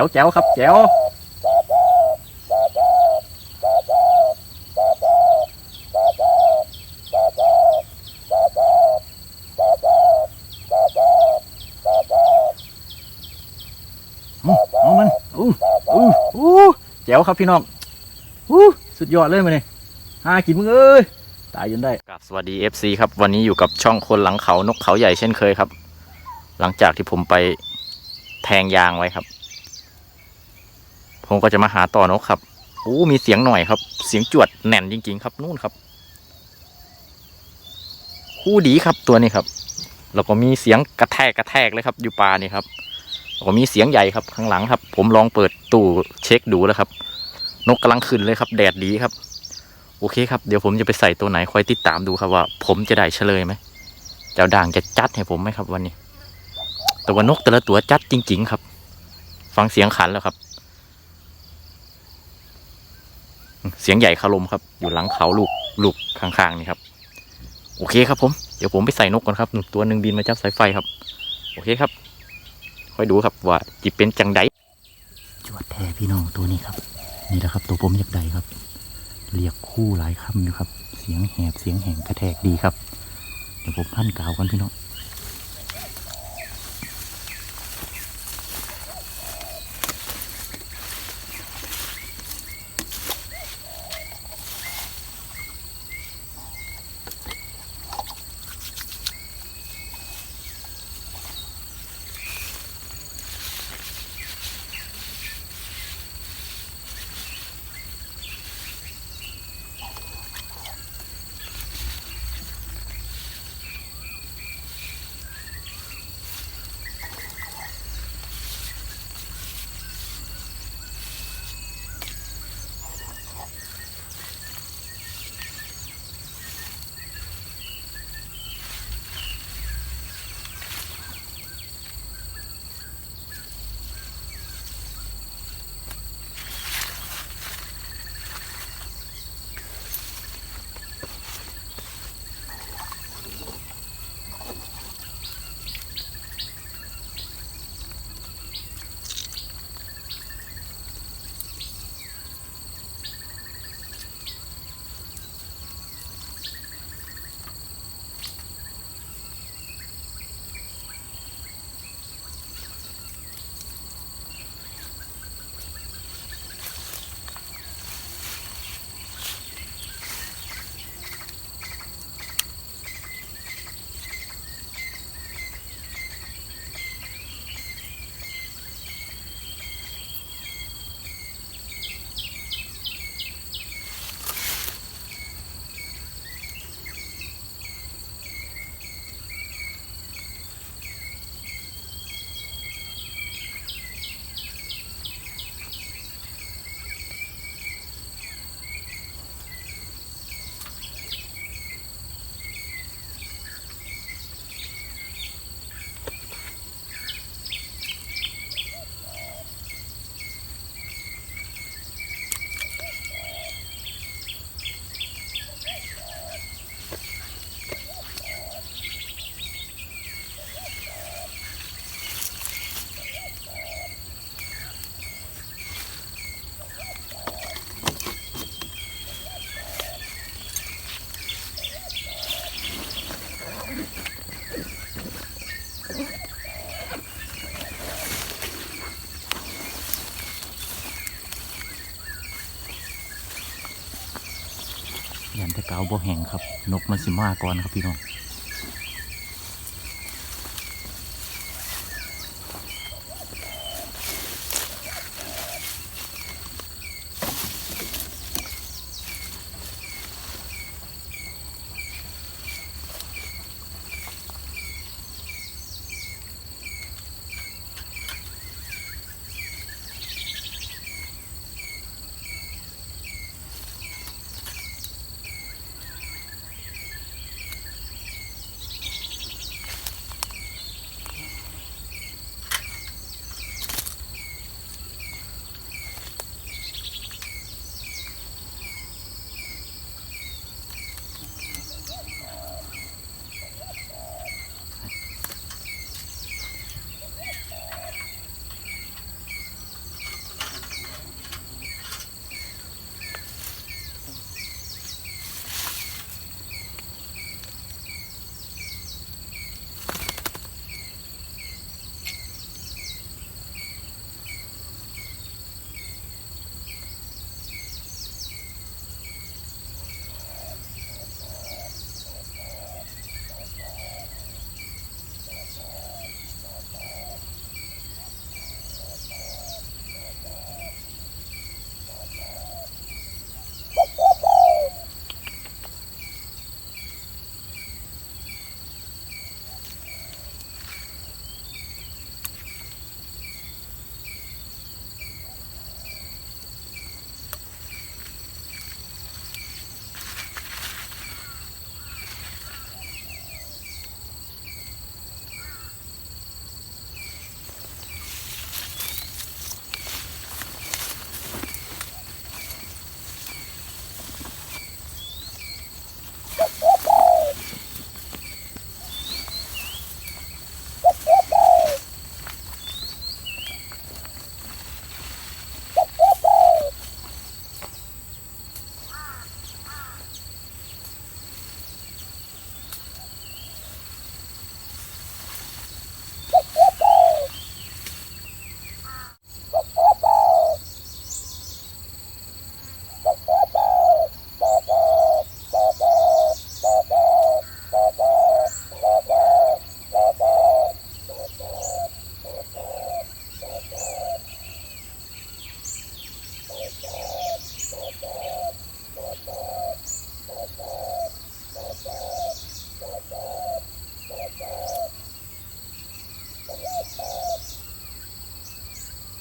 จ๋วแจ๋วครับแจ๋วเอาเอามันอู้อู้อู้แจ๋วครับพี่น้องอู้สุดยอดเลยมาเนี่ยหากินมึงเอ้ยตายจนได้กับสวัสดี FC ครับวันนี้อยู่กับช่องคนหลังเขานกเขาใหญ่เช่นเคยครับ หลังจากที่ผมไปแทงยางไว้ครับ ผมก็จะมาหาต่อนกครับโอ้มีเสียงหน่อยครับ เสียงจวดแน่นจริง ๆ ครับนู่นครับ คู่ดีครับตัวนี้ครับ แล้วก็มีเสียงกระแทกกระแทกเลยครับ อยู่ปลานี่ครับแล้วก็มีเสียงใหญ่ครับข้างหลังครับ ผมลองเปิดตู้เช็คดูแล้วครับ นกกำลังขึ้นเลยครับ แดดดีครับ โอเคครับเดี๋ยวผมจะไปใส่ตัวไหนคอยติดตามดูครับว่า ผมจะได้เฉลยไหมเจ้าด่างจะจัดให้ผมไหมครับวันนี้ แต่ว่านกแต่ละตัวจัดจริง ๆ ครับ ฟังเสียงขันแล้วครับ เสียงใหญ่คารมครับ อยู่หลังเขาลูกลูกข้างๆนี่ครับ โอเคครับผม เดี๋ยวผมไปใส่นกก่อนครับหนึ่งตัวหนึ่งบินมาจับสายไฟครับ โอเคครับ ค่อยดูครับว่าจิเป็นจังไดจวดแท้พี่น้องตัวนี้ครับ นี่แหละครับ ตัวผมอยากได้ครับ เรียกคู่หลายคำอยู่ครับ เสียงแหบเสียงแหงกระแทกดีครับ เดี๋ยวผมพันกาวกันพี่น้อง ยันตะเกาบ่แห้งครับ นกมันสิมาก่อนครับพี่น้อง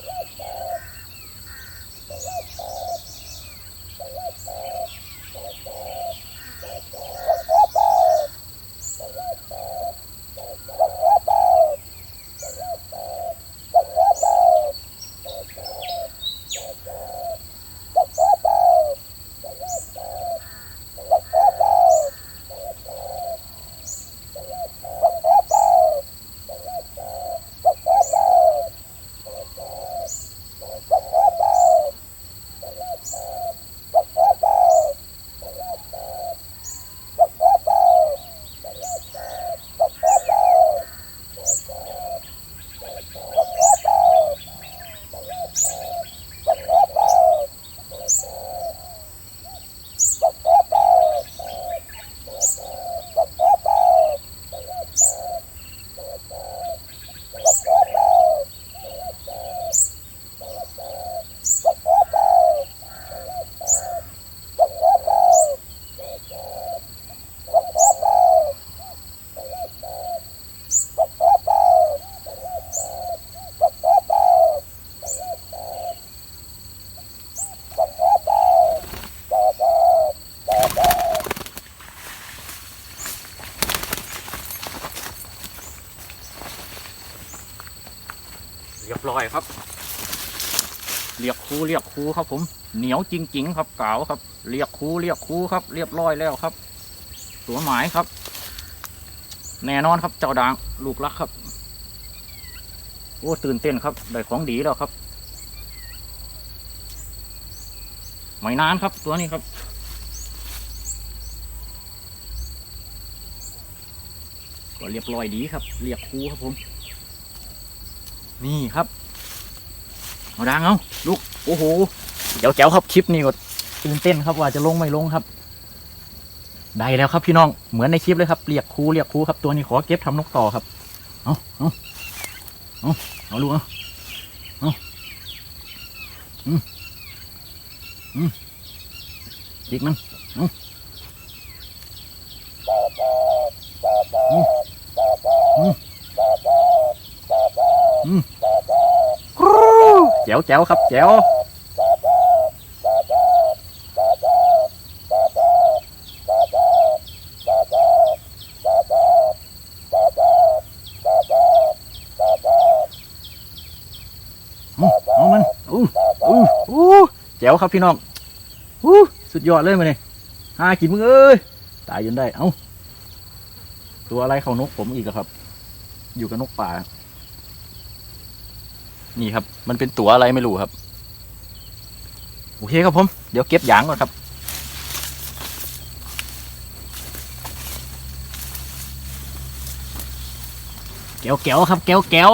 Oh, my God. บร้อยครับเรียกคูเรียกคูครับผมเหนียวจริง ๆ ครับกาวครับเรียกคูเรียกคูครับ เรียบร้อยแล้วครับ ตัวหมายครับ แน่นอนครับเจ้าด่างลูกรักครับ โอ้ตื่นเต้นครับได้ของดีแล้วครับไม่นานครับตัวนี้ครับ ก็เรียบร้อยดีครับ เรียกคูครับผม นี่ครับเอาดังเอาลูกโอ้โหเดี๋ยวแก้วครับคลิปนี้ก็ตื่นเต้นครับว่าจะลงไม่ลงครับ ได้แล้วครับพี่น้องเหมือนในคลิปเลยครับเรียกครูเรียกครูครับตัวนี้ขอเก็บทำนกต่อครับเอาเอาเอาเอาลูกเอาเอาอืมอืมจิกมันเอาอืมอืมอืมกรูแจ๋วแจ๋วครับแจ๋วเอาเอามันอู้อู้อู้แจ๋วครับพี่น้องอู้สุดยอดเลยมาเนี่ยหากินมึงเอ้ยตายจนได้ เอ้า ตัวอะไรเขานกผมอีกครับ อยู่กับนกป่า นี่ครับ มันเป็นตัวอะไรไม่รู้ครับ โอเคครับผม เดี๋ยวเก็บยางก่อนครับ แก้วแก้วครับ แก้วแก้ว